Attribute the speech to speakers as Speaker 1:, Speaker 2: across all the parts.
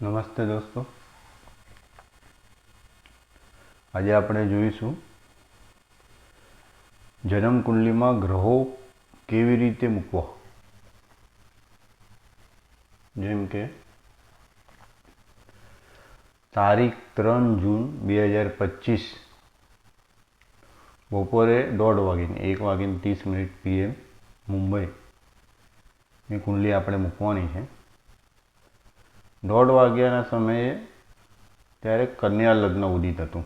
Speaker 1: નમસ્તે દોસ્તો. આજે આપણે જોઈશું જન્મ કુંડલીમાં ગ્રહો કેવી રીતે મૂકવા? જેમ કે તારીખ ત્રણ જૂન બે હજાર પચીસ બપોરે દોઢ વાગીને, એક વાગીને ત્રીસ મિનિટ પીએમ મુંબઈ એ કુંડલી આપણે મૂકવાની છે. દોઢ વાગ્યાના સમયે ત્યારે કન્યા લગ્ન ઉદિત હતું.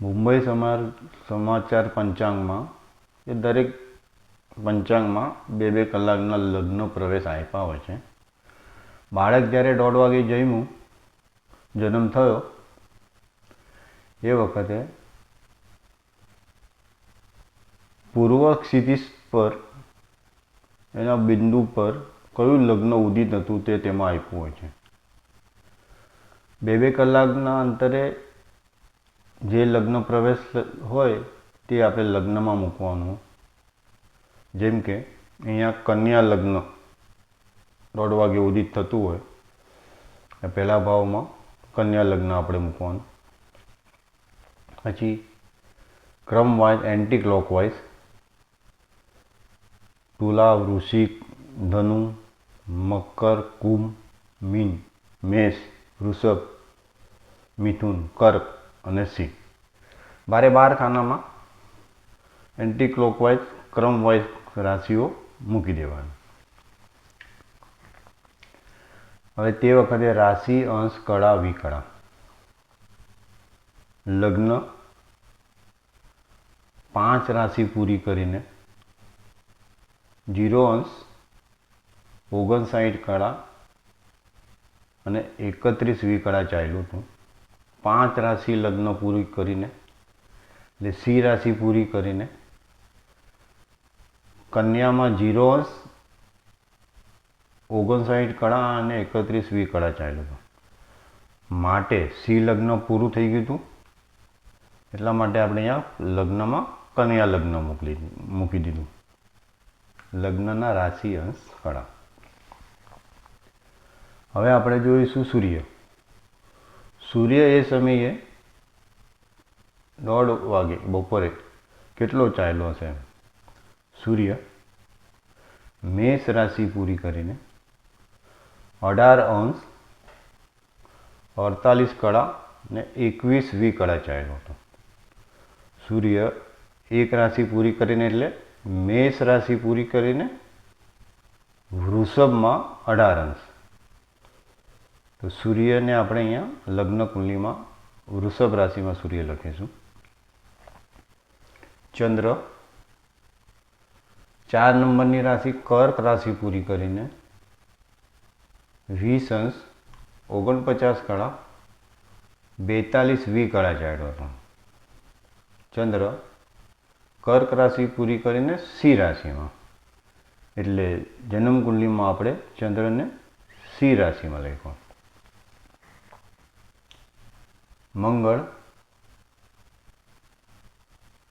Speaker 1: મુંબઈ સમાર, સમાચાર પંચાંગમાં, એ દરેક પંચાંગમાં બે બે કલાકના લગ્ન પ્રવેશ આપ્યા હોય છે. બાળક જ્યારે દોઢ વાગે જમ્યું જન્મ થયો, એ વખતે પૂર્વ ક્ષિતિજ પર, એના બિંદુ પર કયું લગ્ન ઉદિત હતું તે તેમાં આપ્યું હોય છે? બે બે કલાકના અંતરે જે લગ્ન પ્રવેશ હોય તે આપણે લગ્નમાં મૂકવાનું. જેમ કે, અહીંયા કન્યા લગ્ન દોઢ વાગે ઉદિત થતું હોય પહેલા ભાવમાં કન્યા લગ્ન આપણે મૂકવાનું. પછી, ક્રમ વાઇઝ એન્ટી ક્લોકવાઇઝ તુલા, વૃશ્ચિક, ધનુ મકર, કુંભ, મીન, મેષ, વૃષભ, મિથુન, કર્ક અને સિંહ. બારે બાર ખાનામાં એન્ટી ક્લોકવાઇઝ ક્રમવાઇઝ રાશિઓ મૂકી દેવાની. હવે તે વખતે રાશિ, અંશ, કળા, વિકળા. લગ્ન પાંચ રાશિ પૂરી કરીને, જીરો અંશ ઓગણસાઠ કળા અને એકત્રીસ વિકળા ચાલ્યું હતું. પાંચ રાશિ લગ્ન પૂરી કરીને, એટલે સી રાશિ પૂરી કરીને, કન્યામાં જીરો અંશ ઓગણસાઠ કળા અને એકત્રીસ વી કળા ચાલ્યું હતું. માટે સી લગ્ન પૂરું થઈ ગયું હતું. એટલા માટે આપણે અહીંયા લગ્નમાં કન્યા લગ્ન મોકલી, મૂકી દીધું. લગ્નના રાશિ અંશ કળા. હવે આપણે જોઈશું સૂર્ય. સૂર્ય એ સમયે દોઢ વાગે, બપોરે કેટલો ચાલ્યો હશે સૂર્ય મેષ રાશિ પૂરી કરીને અઢાર અંશ અડતાલીસ કળા ને એકવીસ વી કળા ચાલ્યો હતો. સૂર્ય એક રાશિ પૂરી કરીને એટલે મેષ રાશિ પૂરી કરીને વૃષભમાં અઢાર અંશ. તો સૂર્યને આપણે અહીંયા લગ્ન કુંડલીમાં વૃષભ રાશિમાં સૂર્ય લખીશું. ચંદ્ર ચાર નંબરની રાશિ, કર્ક રાશિ પૂરી કરીને. વીસ અંશ ઓગણપચાસ કળા, બેતાલીસ વી કળા હતો. ચંદ્ર કર્ક રાશિ પૂરી કરીને સી રાશિમાં. એટલે જન્મ કુંડલીમાં આપણે ચંદ્રને સી રાશિમાં લખ્યો. મંગળ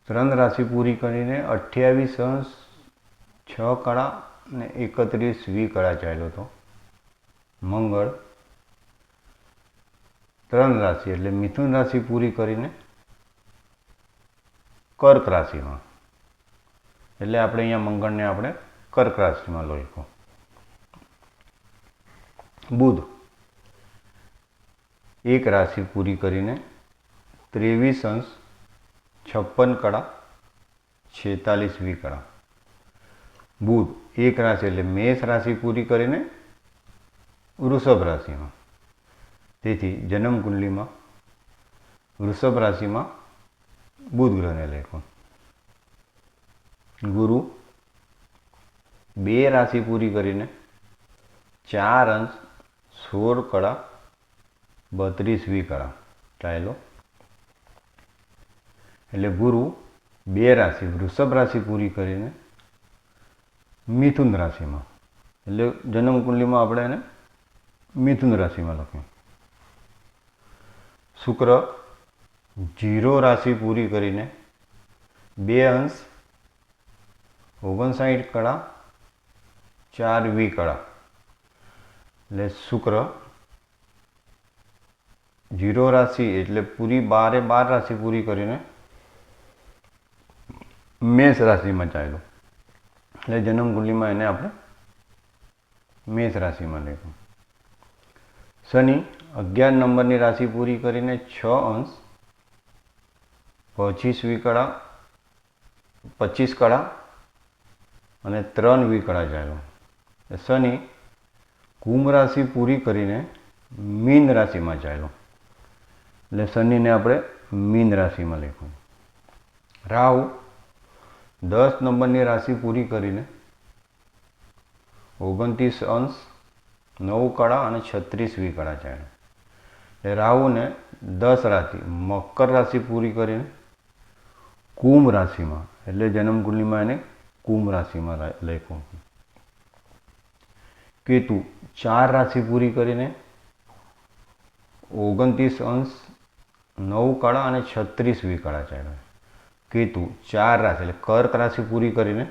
Speaker 1: ત્રણ રાશિ પૂરી કરીને અઠ્યાવીસ છ કળા ને એકત્રીસ વી કળા ચાલ્યો હતો મંગળ ત્રણ રાશિ એટલે મિથુન રાશિ પૂરી કરીને કર્ક રાશિમાં. એટલે આપણે અહીંયા મંગળને આપણે કર્ક રાશિમાં લખ્યું. બુધ એક રાશિ પૂરી કરીને ત્રેવીસ અંશ છપ્પન કળા, છેતાલીસ વી કળા. બુધ એક રાશિ એટલે મેષ રાશિ પૂરી કરીને વૃષભ રાશિમાં. તેથી જન્મ કુંડલીમાં વૃષભ રાશિમાં બુધ ગ્રહને લેખો. ગુરુ બે રાશિ પૂરી કરીને ચાર અંશ સોળ કળા બત્રીસ કળા ટ્રાયલો એટલે ગુરુ બે રાશિ, વૃષભ રાશિ પૂરી કરીને મિથુન રાશિમાં. એટલે જન્મકુંડલીમાં આપણે એને મિથુન રાશિમાં લખ્યું શુક્ર જીરો રાશિ પૂરી કરીને બે અંશ ઓગણસાઠ કળા, ચાર વી કળા. એટલે શુક્ર જીરો રાશિ એટલે પૂરી બારે બાર રાશિ પૂરી કરીને મેષ રાશિમાં ચાલ્યો. એટલે જન્મકુંડલીમાં એને આપણે મેષ રાશિમાં લખ્યું. શનિ અગિયાર નંબરની રાશિ પૂરી કરીને છ અંશ, પચીસ વિકળા, પચીસ કળા અને ત્રણ વિકળા ચાલ્યો. શનિ કુંભ રાશિ પૂરી કરીને મીન રાશિમાં ચાલ્યો. એટલે શનિને આપણે મીન રાશિમાં લખ્યું. રાહુ દસ નંબરની રાશિ પૂરી કરીને ઓગણત્રીસ અંશ, નવ કળા અને છત્રીસવી કળા ચાલે. એટલે રાહુને દસ રાશિ, મકર રાશિ પૂરી કરીને કુંભ રાશિમાં, એટલે જન્મ કુંડલીમાં એને કુંભ રાશિમાં લખ્યું. કેતુ ચાર રાશિ પૂરી કરીને ઓગણત્રીસ અંશ નવ કળા અને છત્રીસવી કળા ચાલે કેતુ ચાર રાશિ, એટલે કર્ક રાશિ પૂરી કરીને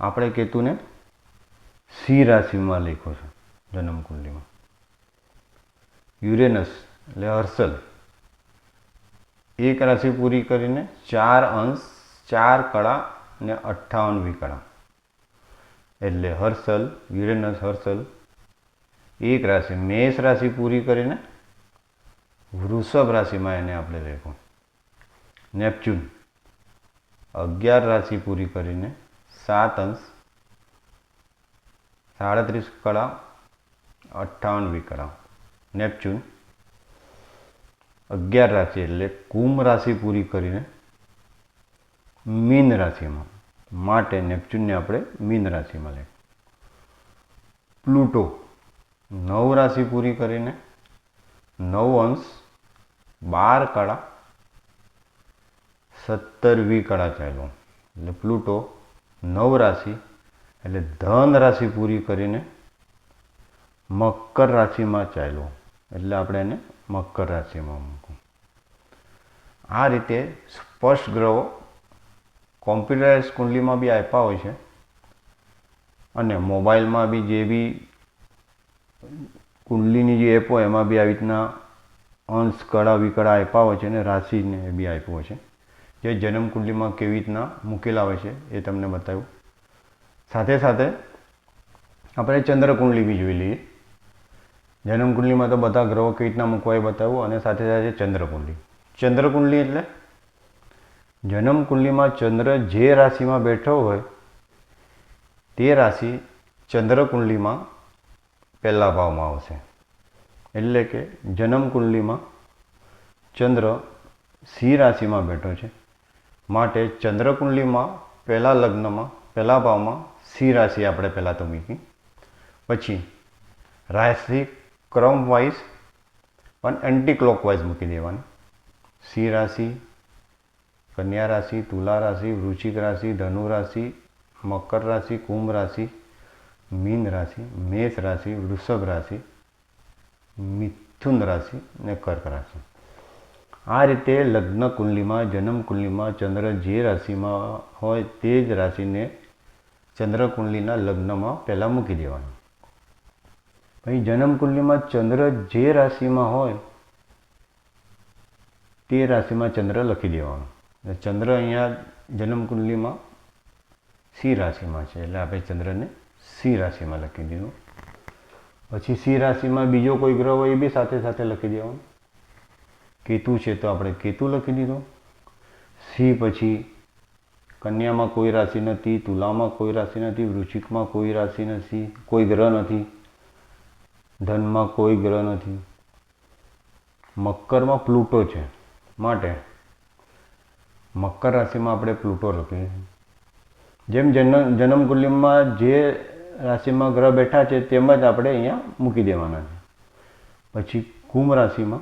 Speaker 1: આપણે કેતુને સિંહ રાશિમાં લખ્યો છે જન્મકુંડલીમાં. યુરેનસ, એટલે હર્ષલ. એક રાશિ પૂરી કરીને ચાર અંશ, ચાર કળા અને અઠ્ઠાવન કળા. એટલે હર્ષલ, યુરેનસ, હર્ષલ. એક રાશિ, મેષ રાશિ પૂરી કરીને વૃષભ રાશિમાં એને આપણે રહેવું. નેપચ્યુન અગિયાર રાશિ પૂરી કરીને સાત અંશ સાડત્રીસ કળા, અઠ્ઠાવન વિકળા. નેપચ્યુન અગિયાર રાશિ એટલે કુંભ રાશિ પૂરી કરીને મીન રાશિમાં. માટે નેપચ્યુનને આપણે મીન રાશિમાં લઈએ. પ્લુટો નવ રાશિ પૂરી કરીને નવ અંશ બાર કળા સત્તરવી કળા ચાલ્યો. એટલે પ્લુટો નવ રાશિ એટલે ધન રાશિ પૂરી કરીને મકર રાશિમાં ચાલ્યો. એટલે આપણે એને મકર રાશિમાં મૂકું આ રીતે સ્પષ્ટ ગ્રહો કોમ્પ્યુટરાઇઝ કુંડલીમાં બી આપ્યા હોય છે. અને મોબાઈલમાં બી જે બી કુંડલીની જે એપ હોય એમાં બી આવી રીતના અંશ, કળા, વિકળા આપ્યા હોય છે અને રાશિને બી આપ્યો છે. જે જન્મકુંડલીમાં કેવી રીતના મૂકેલા હોય છે એ તમને બતાવ્યું. સાથે સાથે આપણે ચંદ્રકુંડલી બી જોઈ લઈએ. જન્મકુંડલીમાં તો બધા ગ્રહો કેવી રીતના મૂકવા એ બતાવ્યું અને સાથે સાથે ચંદ્રકુંડલી. ચંદ્રકુંડલી એટલે જન્મકુંડલીમાં ચંદ્ર જે રાશિમાં બેઠો હોય તે રાશિ ચંદ્રકુંડલીમાં પહેલા ભાવમાં આવશે. એટલે કે જન્મ કુંડલીમાં ચંદ્ર સિંહ રાશિમાં બેઠો છે. માટે ચંદ્ર કુંડલીમાં પહેલા લગ્નમાં, પહેલા ભાવમાં સિંહ રાશિ આપણે પહેલાં તો મૂકી. પછી રાશિ ક્રમ વાઇઝ પણ એન્ટી ક્લોકવાઇઝ મૂકી દેવાની. સિંહ રાશિ, કન્યા રાશિ, તુલા રાશિ, વૃશ્ચિક રાશિ, ધનુ રાશિ, મકર રાશિ, કુંભ રાશિ, મીન રાશિ, મેષ રાશિ, વૃષભ રાશિ મિથુન રાશિ અને કર્ક રાશિ. આ રીતે લગ્ન કુંડલીમાં, જન્મ કુંડલીમાં, ચંદ્ર જે રાશિમાં હોય તે જ રાશિને ચંદ્ર કુંડલીના લગ્નમાં પહેલાં મૂકી દેવાનું. પછી જન્મ કુંડલીમાં ચંદ્ર જે રાશિમાં હોય તે રાશિમાં ચંદ્ર લખી દેવાનું. ચંદ્ર અહીંયા જન્મ કુંડલીમાં સિંહ રાશિમાં છે, એટલે આપણે ચંદ્રને સિંહ રાશિમાં લખી દીધું. પછી સિંહ રાશિમાં બીજો કોઈ ગ્રહ હોય એ બી સાથે સાથે લખી દેવાનો. કેતુ છે તો આપણે કેતુ લખી દીધો. સિંહ પછી કન્યામાં કોઈ રાશિ નથી, તુલામાં કોઈ રાશિ નથી, વૃશ્ચિકમાં કોઈ રાશિ નથી, કોઈ ગ્રહ નથી, ધનમાં કોઈ ગ્રહ નથી. મકરમાં પ્લુટો છે. માટે મકર રાશિમાં આપણે પ્લુટો લખીએ. જેમ જન્મ જન્મ જે રાશિમાં ગ્રહ બેઠા છે તેમ જ આપણે અહીંયા મૂકી દેવાના છે. પછી કુંભ રાશિમાં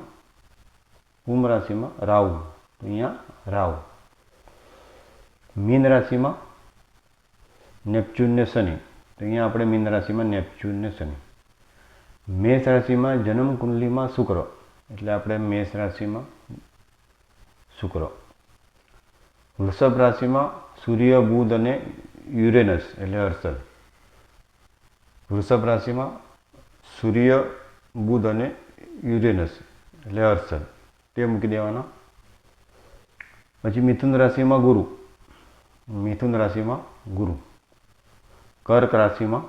Speaker 1: કુંભ રાશિમાં રાહુ, તો અહીંયા રાહુ. મીન રાશિમાં નેપચ્યુન ને શનિ, તો અહીંયા આપણે મીન રાશિમાં નેપચ્યુન ને શનિ. મેષ રાશિમાં જન્મ કુંડલીમાં શુક્ર, એટલે આપણે મેષ રાશિમાં શુક્ર. વૃષભ રાશિમાં સૂર્ય, બુધ અને યુરેનસ, એટલે હર્ષલ વૃષભ રાશિમાં સૂર્ય, બુધ અને યુરેનસ, એટલે હર્ષદ તે મૂકી દેવાના. પછી મિથુન રાશિમાં ગુરુ. મિથુન રાશિમાં ગુરુ. કર્ક રાશિમાં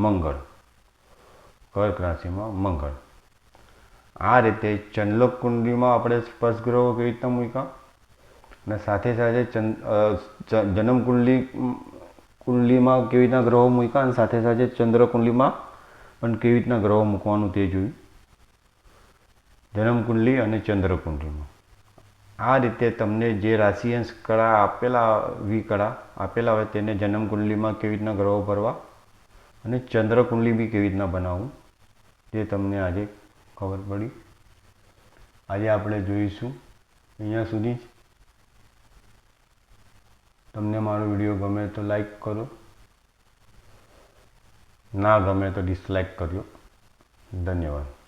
Speaker 1: મંગળ. કર્ક રાશિમાં મંગળ. આ રીતે ચંદ્રક કુંડલીમાં આપણે સ્પર્શ ગ્રહો કેવી રીતના મૂક્યા? અને સાથે સાથે જન્મ કુંડલી કુંડલીમાં કેવી રીતના ગ્રહો મૂક્યા અને સાથે સાથે ચંદ્ર કુંડલીમાં પણ કેવી રીતના ગ્રહો મૂકવાનું તે જોયું. જન્મ કુંડલી અને ચંદ્ર કુંડલીમાં આ રીતે તમને જે રાશિયન્સ કળા આપેલા વી કળા આપેલા હોય તેને જન્મ કુંડલીમાં કેવી રીતના ગ્રહો ભરવા અને ચંદ્ર કુંડલી બી કેવી રીતના બનાવવું તે તમને આજે ખબર પડી. આજે આપણે જોઈશું. અહીંયા સુધી જ તમને મારો વીડિયો ગમે તો લાઈક કરો. ના ગમે તો ડિસલાઈક કર્યો ધન્યવાદ.